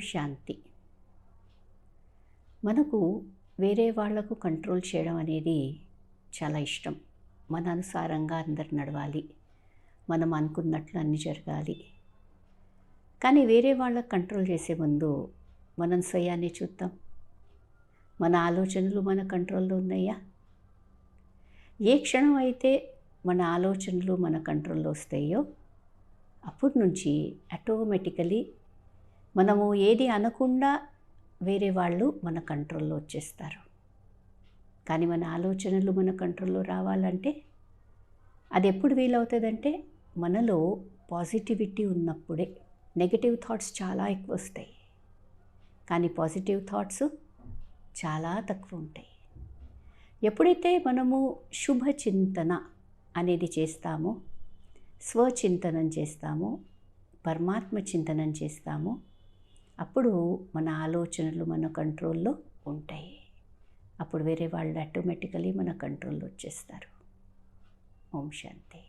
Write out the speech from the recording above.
శాంతి. మనకు వేరే వాళ్ళకు కంట్రోల్ చేయడం అనేది చాలా ఇష్టం. మన అనుసారంగా అందరు నడవాలి. మనం అనుకున్నట్లు అన్నీ జరగాలి. కానీ వేరే వాళ్ళకు కంట్రోల్ చేసే ముందు మనం స్వయాన్ని చూద్దాం. మన ఆలోచనలు మన కంట్రోల్లో ఉన్నాయా? ఏ క్షణం అయితే మన ఆలోచనలు మన కంట్రోల్లో వస్తాయో అప్పటి నుంచి ఆటోమేటికలీ మనము ఏది అనకుండా వేరే వాళ్ళు మన కంట్రోల్లో వచ్చేస్తారు. కానీ మన ఆలోచనలు మన కంట్రోల్లో రావాలంటే అది ఎప్పుడు వీలవుతుందంటే మనలో పాజిటివిటీ ఉన్నప్పుడే. నెగటివ్ థాట్స్ చాలా ఎక్కువ వస్తాయి కానీ పాజిటివ్ థాట్స్ చాలా తక్కువ ఉంటాయి ఎప్పుడైతే మనము శుభ చింతన అనేది చేస్తామో స్వచింతనం చేస్తామో పరమాత్మ చింతనం చేస్తామో అప్పుడు మన ఆలోచనలు మన కంట్రోల్లో ఉంటాయి. అప్పుడు వేరే వాళ్ళు ఆటోమేటికలీ మన కంట్రోల్లో వచ్చేస్తారు ఓం శాంతి.